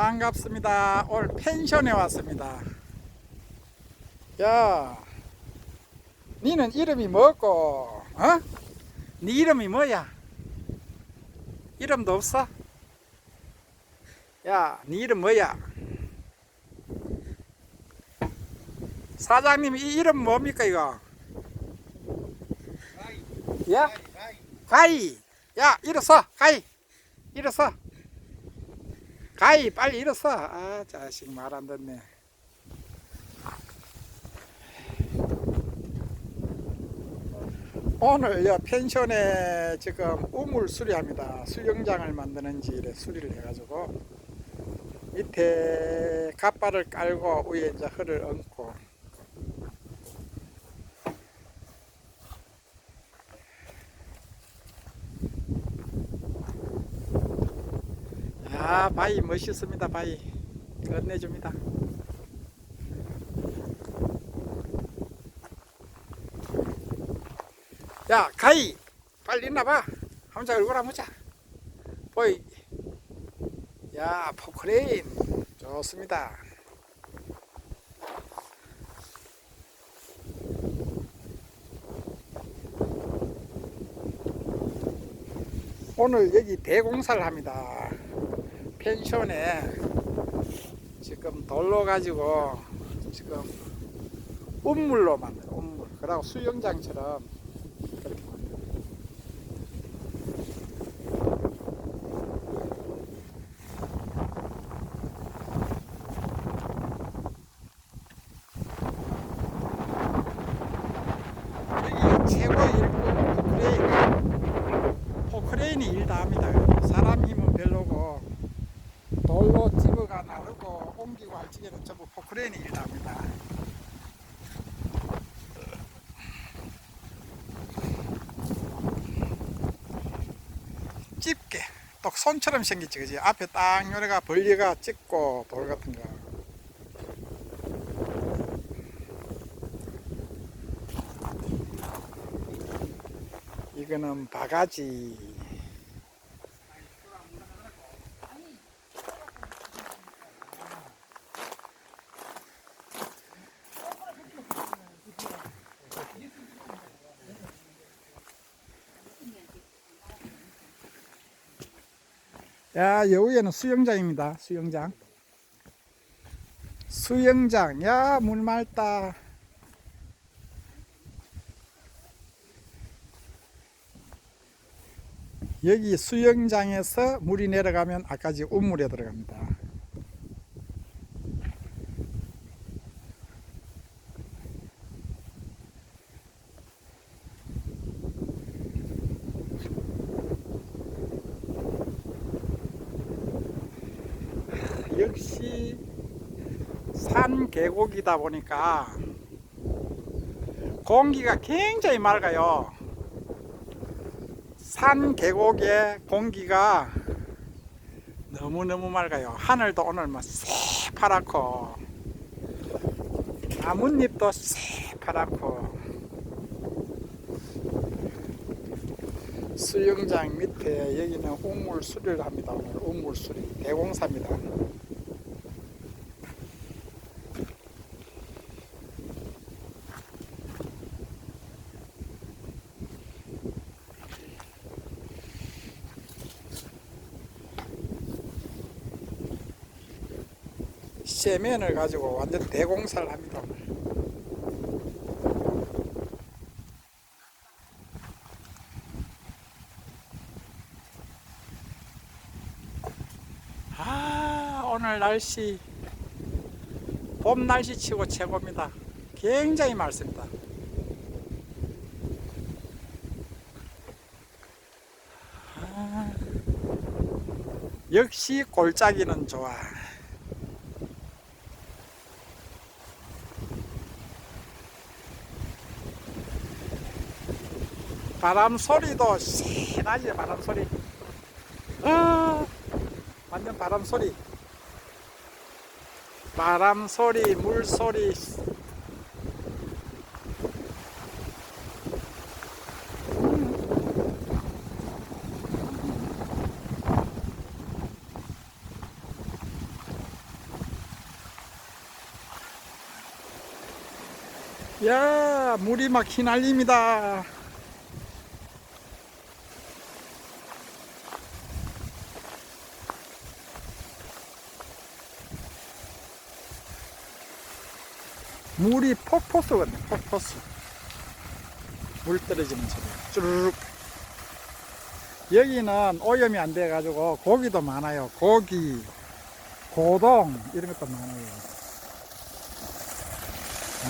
반갑습니다. 오늘 펜션에 왔습니다. 야, 니는 이름이 뭐고? 어? 네 이름이 뭐야? 이름도 없어? 야, 네 이름 뭐야? 사장님 이 이름 뭡니까 이거? 야, 가이. 야, 일어서, 가이. 일어서. 가이, 빨리 일어서. 아, 자식 말 안 듣네. 오늘 요 펜션에 지금 우물 수리합니다. 수영장을 만드는지 이래 수리를 해가지고 밑에 갓바를 깔고 위에 이제 허를 얹고 아 바위 멋있습니다 바위. 끝내줍니다. 야 가이! 빨리 있나봐. 한번 얼굴 한번 보자. 보이. 야 포크레인. 좋습니다. 오늘 여기 대공사를 합니다 펜션에 지금 돌로 가지고 지금 운물로 만들어 운물 그리고 수영장처럼 그렇게 만들어 여기 최고의 일꾼 포크레인 포크레인이 일 다 합니다 사람 힘은 별로고 돌로 집어가 나르고 옮기고 할 적에는 전부 포크레인이 일 다 합니다 집게 또 손처럼 생겼지 그지? 앞에 딱 요래가 벌리가 찍고 돌 같은 거. 이거는 바가지 야 여기에는 수영장입니다. 수영장. 수영장. 야 물 맑다. 여기 수영장에서 물이 내려가면 아까지 우물에 들어갑니다 역시 산 계곡이다 보니까 공기가 굉장히 맑아요. 산 계곡의 공기가 너무너무 맑아요. 하늘도 오늘 뭐 새파랗고 나뭇잎도 새파랗고 수영장 밑에 여기는 우물 수리를 합니다. 오늘 우물 수리 대공사입니다. 세면을 가지고 완전 대공사를 합니다. 아 오늘 날씨 봄 날씨 치고 최고입니다. 굉장히 맑습니다. 아, 역시 골짜기는 좋아. 바람 소리도 시원하지 바람 소리. 아, 완전 바람 소리. 바람 소리 물 소리. 야 물이 막 휘날립니다. 물이 폭포수 같네, 폭포수. 물 떨어지는 소리. 쭈르륵. 여기는 오염이 안 돼 가지고 고기도 많아요. 고기, 고동, 이런 것도 많아요.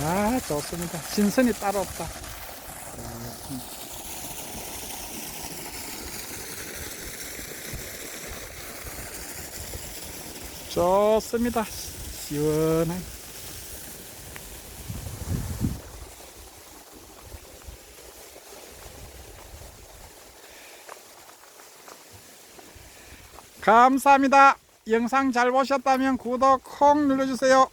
아, 좋습니다. 신선이 따로 없다. 좋습니다. 시원해. 감사합니다. 영상 잘 보셨다면 구독 콩 눌러주세요.